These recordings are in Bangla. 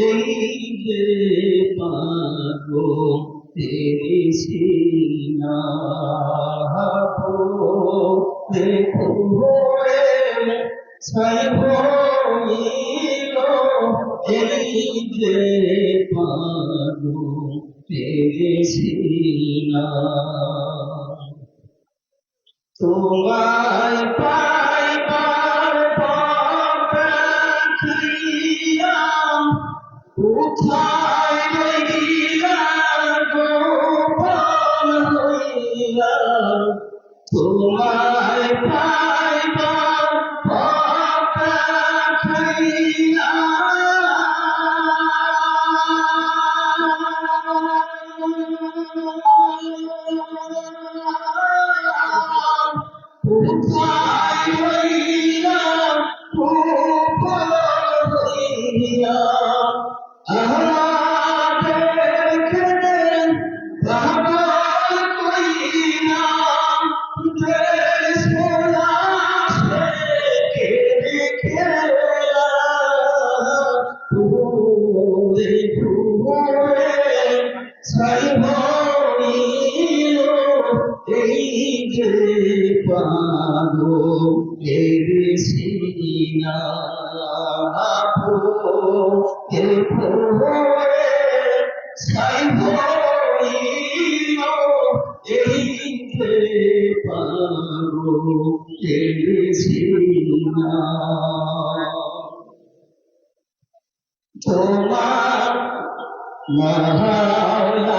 এই যে পাগো তেরি সিনা হইল এই যে পাগো তোমায় তোমায় যে যে পাগো কেড়েছিনা তোমার মহালারে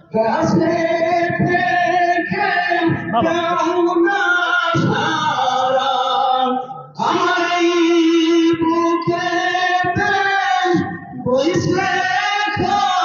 গাছে থেকে উঠনা সারা আমার বুকেতে বইছে খরা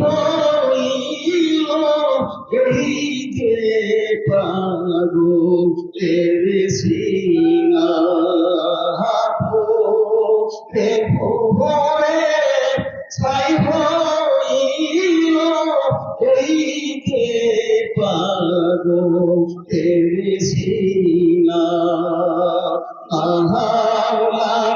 হইল যে পাগো তেরে সিনা ভোরে ছাই হইল যে পাগো তেরে সিনা আহারে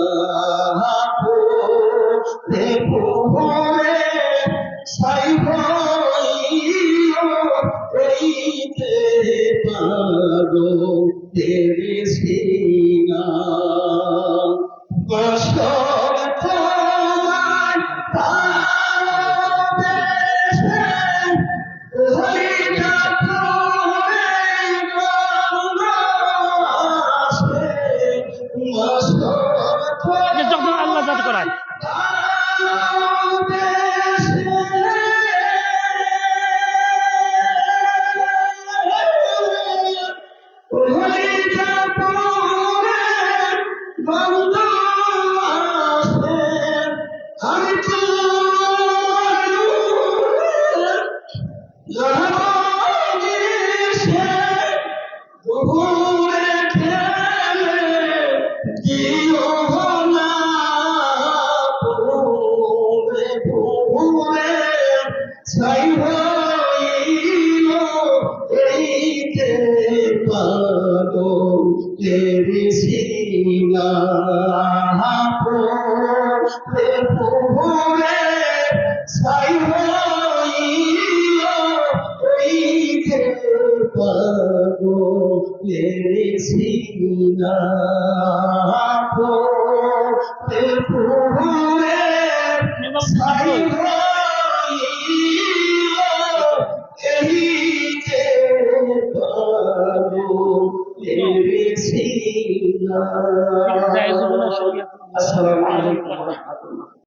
তেরে তেরি সিনা